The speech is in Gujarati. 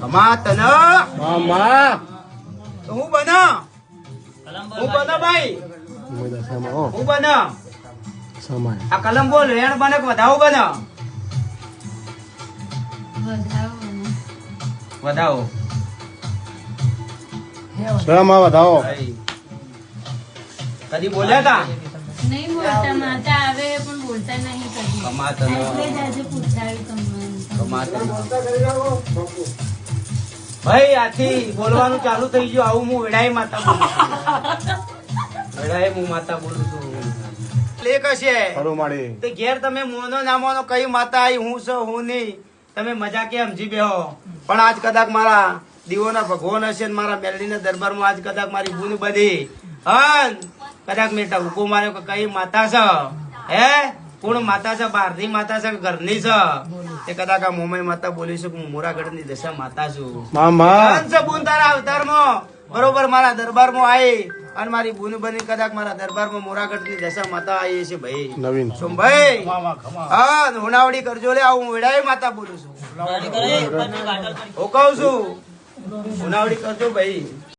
કમા તને. મામા. તો હું બના? હું બના ભાઈ? હો બના? આ કલમ બોલ રેણ બને કે વધાવો બના? વધાવો. વધાવો. કદી બોલ્યા તા? નહીં બોલતા માતા આવે પણ બોલતા નહીં કદી કમા એટલે જ આજે પૂછાયું તમને. કમા ભાઈ આથી બોલવાનું ચાલુ થઈ ગયું. આવું હું વેડાય માતા બોલું છું. હું માતા બોલું છું. લેખ હશે. ખરું ઘેર તમે મોનો ના મોનો કઈ માતા આઈ હું છો હું નહીં. તમે મજા કે સમજી બેહો? પણ આજ કદાચ મારા દીવોના ભગવાન હશે ને મારા મેલડીના દરબારમાં આજ કદાચ મારી બૂન બધી. હન. કદાચ મેં ટવકો માર્યો કે કઈ માતા છે? હે? કોણ માતા છે? બહારની માતા છે કે ઘરની છે? તે કદાચ આ મોમાઈ માતા બોલી છું હું મોરાગઢની દશા માતા છું. મામા બુન તારા અવતારમાં. બરોબર મારા દરબારમાં આવી અને મારી બુન બની કદાચ મારા દરબારમાં મોરાગઢની દશા માતા આવી છે ભાઈ. નવીન. ભાઈ હા હોનાવડી કરજો લે હું વેડાઈ માતા બોલું છું. હું કહું છું હોનાવડી કરજો ભાઈ.